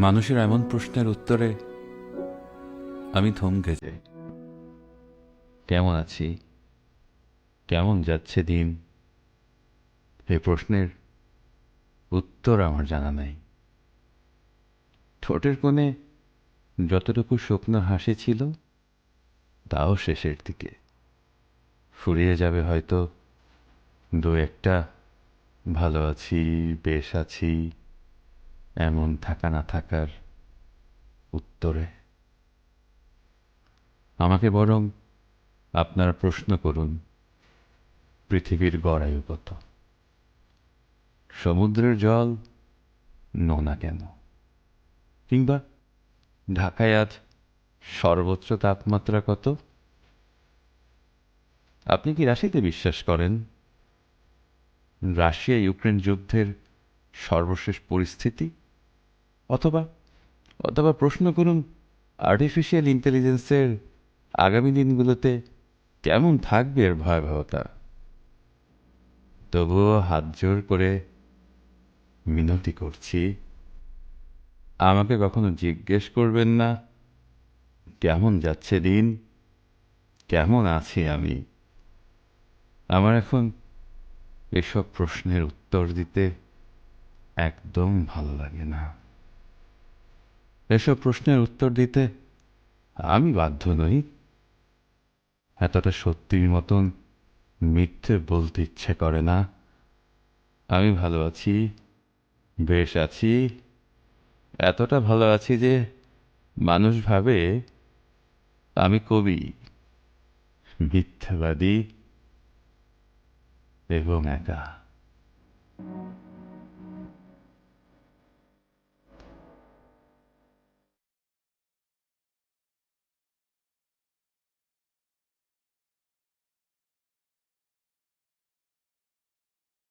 মানুষের এমন প্রশ্নের উত্তরে আমি থমকে যাই। কেমন আছি? কেমন যাচ্ছে দিন? এই প্রশ্নের উত্তর আমার জানা নাই। ঠোঁটের কোণে যতটুকু শুকনো হাসি ছিল, তাও শেষের দিকে। ফুরিয়ে যাবে হয়তো দু একটা, ভালো আছি, বেশ আছি এমন থাকা না থাকার উত্তরে? আমাকে বরং আপনারা প্রশ্ন করুন, পৃথিবীর গড়ায়ু কত? সমুদ্রের জল নোনা কেন? কিংবা ঢাকায় আজ সর্বোচ্চ তাপমাত্রা কত? আপনি কি রাশিতে বিশ্বাস করেন? রাশিয়া ইউক্রেন যুদ্ধের সর্বশেষ পরিস্থিতি? অথবা অথবা প্রশ্ন করুন আর্টিফিশিয়াল ইন্টেলিজেন্সের আগামী দিনগুলোতে কেমন থাকবে এর ভয়াবহতা? তবুও হাত জোর করে মিনতি করছি। আমাকে কখনো জিজ্ঞেস করবেন না, কেমন যাচ্ছে দিন? কেমন আছি আমি? আমার এখন এসব প্রশ্নের উত্তর দিতে একদম ভালো লাগে না। এসব প্রশ্নের উত্তর দিতে আমি বাধ্য নই। এতটা সত্যির মতন মিথ্যে বলতে ইচ্ছে করে না। আমি ভালো আছি, বেশ আছি, এতটা ভালো আছি যে মানুষ ভাবে আমি কবি, মিথ্যাবাদী এবং একা।